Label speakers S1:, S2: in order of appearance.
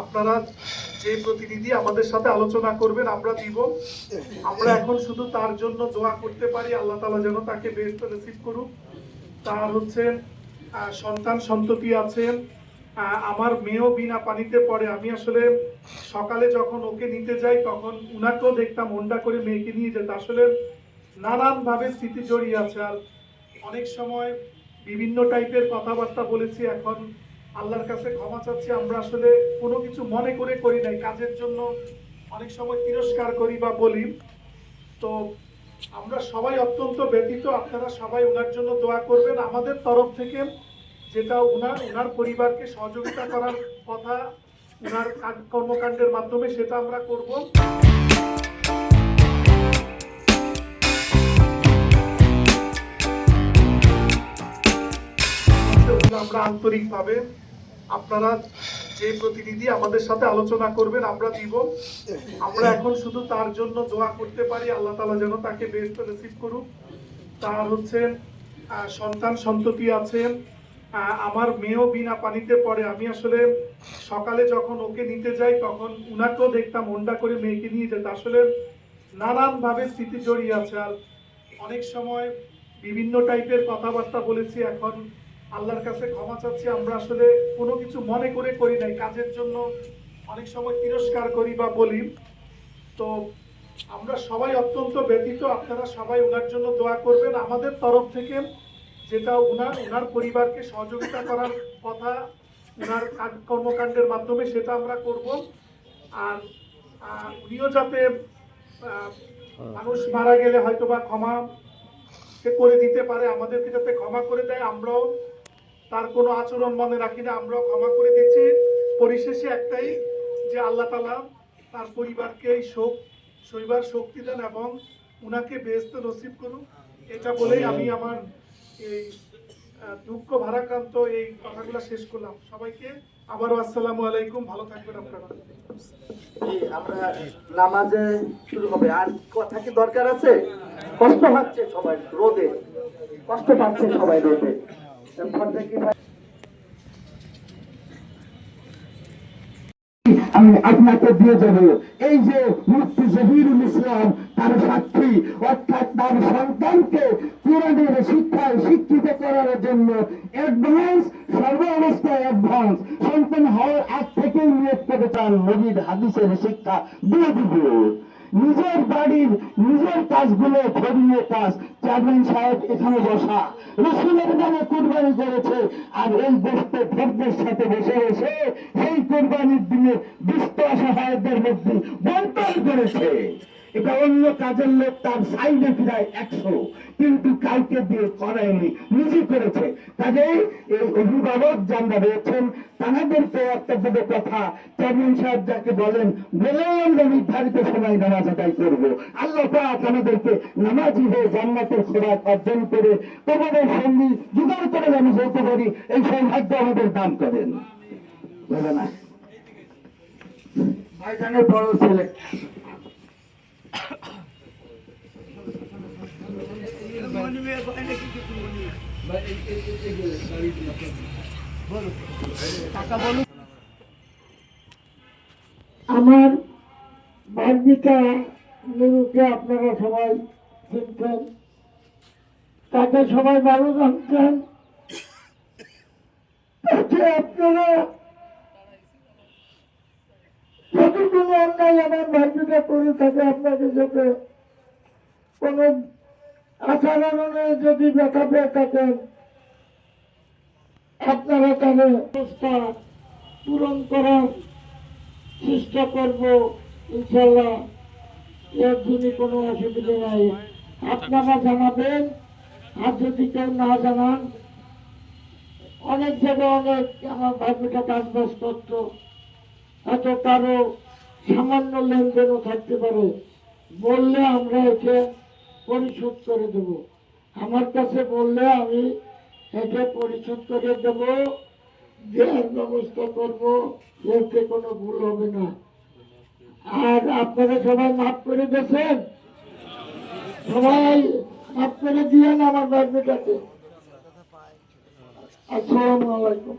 S1: আপনারা যে প্রতিনিধি আমাদের সাথে আলোচনা করবেন, আমরা দিব। আমরা এখন শুধু তার জন্য দোয়া করতে পারি। আল্লাহ তালা যেন তাকে বেস্ট রিসিভ করুক। তার হচ্ছে সন্তান সন্ততি আছেন। আমার মেয়েও বিনা পানিতে পড়ে। আমি আসলে সকালে যখন ওকে নিতে যাই, তখন উনাকেও দেখতাম হন্ডা করে মেয়েকে নিয়ে যেত। আসলে নানান ভাবে স্মৃতি জড়িয়ে আছে। আর অনেক সময় বিভিন্ন টাইপের কথাবার্তা বলেছি। এখন আল্লাহর কাছে ক্ষমা চাচ্ছি। আমরা আসলে কোনো কিছু মনে করে করি নাই, কাজের জন্য অনেক সময় তিরস্কার করি বা বলি। তো আমরা সবাই অত্যন্ত ব্যতীত আপনারা সবাই ওনার জন্য দোয়া করবেন। আমাদের তরফ থেকে যেটা ওনার ওনার পরিবারকে সহযোগিতা করার কথা ওনার কর্মকাণ্ডের মাধ্যমে সেটা আমরা করব। আমরা আন্তরিকভাবে আপনারা যে প্রতিনিধি আমাদের সাথে আলোচনা করবেন, আমরা দিব। আমরা এখন শুধু তার জন্য দোয়া করতে পারি। আল্লাহ তালা যেন তাকে বেস্ট রিসিভ করুক। তার হচ্ছে সন্তান সন্ততি আছেন। আমার মেয়েও বিনা পানিতে পড়ে। আমি আসলে সকালে যখন ওকে নিতে যাই, তখন উনাকেও দেখতাম হন্ডা করে মেয়েকে নিয়ে যেত। আসলে নানানভাবে স্মৃতি জড়িয়ে আছে। আর অনেক সময় বিভিন্ন টাইপের কথাবার্তা বলেছি। এখন আল্লাহর কাছে ক্ষমা চাচ্ছি। আমরা আসলে কোনো কিছু মনে করে করি নাই, কাজের জন্য অনেক সময় তিরস্কার করি বা বলি। তো আমরা সবাই অত্যন্ত ব্যতীত আপনারা সবাই ওনার জন্য দোয়া করবেন। আমাদের তরফ থেকে যেটা ওনার ওনার পরিবারকে সহযোগিতা করার কথা ওনার কর্মকাণ্ডের মাধ্যমে সেটা আমরা করব। আর উনিও যাতে মানুষ মারা গেলে হয়তো বা ক্ষমা করে দিতে পারে, আমাদেরকে যাতে ক্ষমা করে দেয়, আমরাও তার কোনো আচরণ মনে রাখি না আমরা ক্ষমা করে দিচ্ছি। পরিশেষে একটাই যে আল্লাহ তালা তার পরিবারকে এই শোক সইবার শক্তি দেন এবং উনাকে বেহেস্ত নসিব করুন। এটা বলেই আমি আমার এই দুঃখ ভারাক্রান্ত এই কথাগুলো শেষ করলাম। সবাইকে আবারও আসসালামু আলাইকুম ভালো থাকবেন আপনারা।
S2: আমরা নামাজে শুরু হবে। আর কথা কি দরকার আছে? কষ্ট পাচ্ছে সবাই রোদে। কষ্ট পাচ্ছে সবাই রোদে।
S3: আমি আপনাকে দিয়ে যাব এই যে মুফতি জহিরুল ইসলাম, তার সাক্ষী, অর্থাৎ তার সন্তানকে কোরআনের শিক্ষায় শিক্ষিত করার জন্য অ্যাডভান্স সর্ব অবস্থায় অ্যাডভান্স সন্তান হওয়ার আগ থেকেই নিয়োগ করে তার নবীর হাদিসের শিক্ষা দিয়ে দিব। নিজের বাড়ির নিজের কাজগুলো ধর্মীয় কাজ চেয়ারম্যান সাহেব এখানে বসা। রসুলের নামে কুরবানি করেছে। আর এই দেশকে ধর্মের সাথে বসে বসে সেই কোরবানির দিনে দুষ্ট অসহায়দের মধ্যে বন্টন করেছে। এটা অন্য কাজের লোক তার সাইডে ফিরায় একশো, কিন্তু কাউকে দিয়ে করায়নি, নিজে করেছে। কাজেই এই অভিভাবক যারা রয়েছেন তাহাদেরকে একটা দুটো কথা চেয়ারম্যান সাহেব যাকে বলেন বলেও নির্ধারিত সময় নামাজ আদায় করব। আল্লাহ পাক আমাদেরকে নামাজি হয়ে জান্নাতের খোরাক অর্জন করে তোমাদের সঙ্গী জোগাড় করে আমি বলতে পারি, এই সৌভাগ্য আমাদের দান করেন। বলে না। ভাইজানের বড় ছেলে।
S4: আমার বার্মিকা নুরুকে আপনারা সবাই চিনতেন। তাকে সবাই ভালো জানতেন। তাকে আপনারা যদি অন্যায় আমার বার্মিকা করে থাকে আপনাকে যাতে কোনো আচরণে যদি ব্যথা পেয়ে থাকেন, আপনারা তাদের পূরণ করার চেষ্টা করব ইনশাল্লাহ এর জন্য কোনো অসুবিধা নাই। আপনারা জানাবেন, আর যদি কেউ না জানান, অনেক জায়গায় অনেক আমার ভাবিটা কাজবাজ করত। হয়তো কারও সামান্য লেনদেনও থাকতে পারে। বললে আমরা একে পরিশোধ করে দেব। আমার কাছে বললে আমি এটা পরিশোধ করে দেব, দেওয়ার ব্যবস্থা করব এতে কোনো ভুল হবে না। আর আপনারা সবাই মাফ করে দিয়েছেন? সবাই মাফ করে দিয়েন আমার বার্মিটাকে আসসালামু আলাইকুম।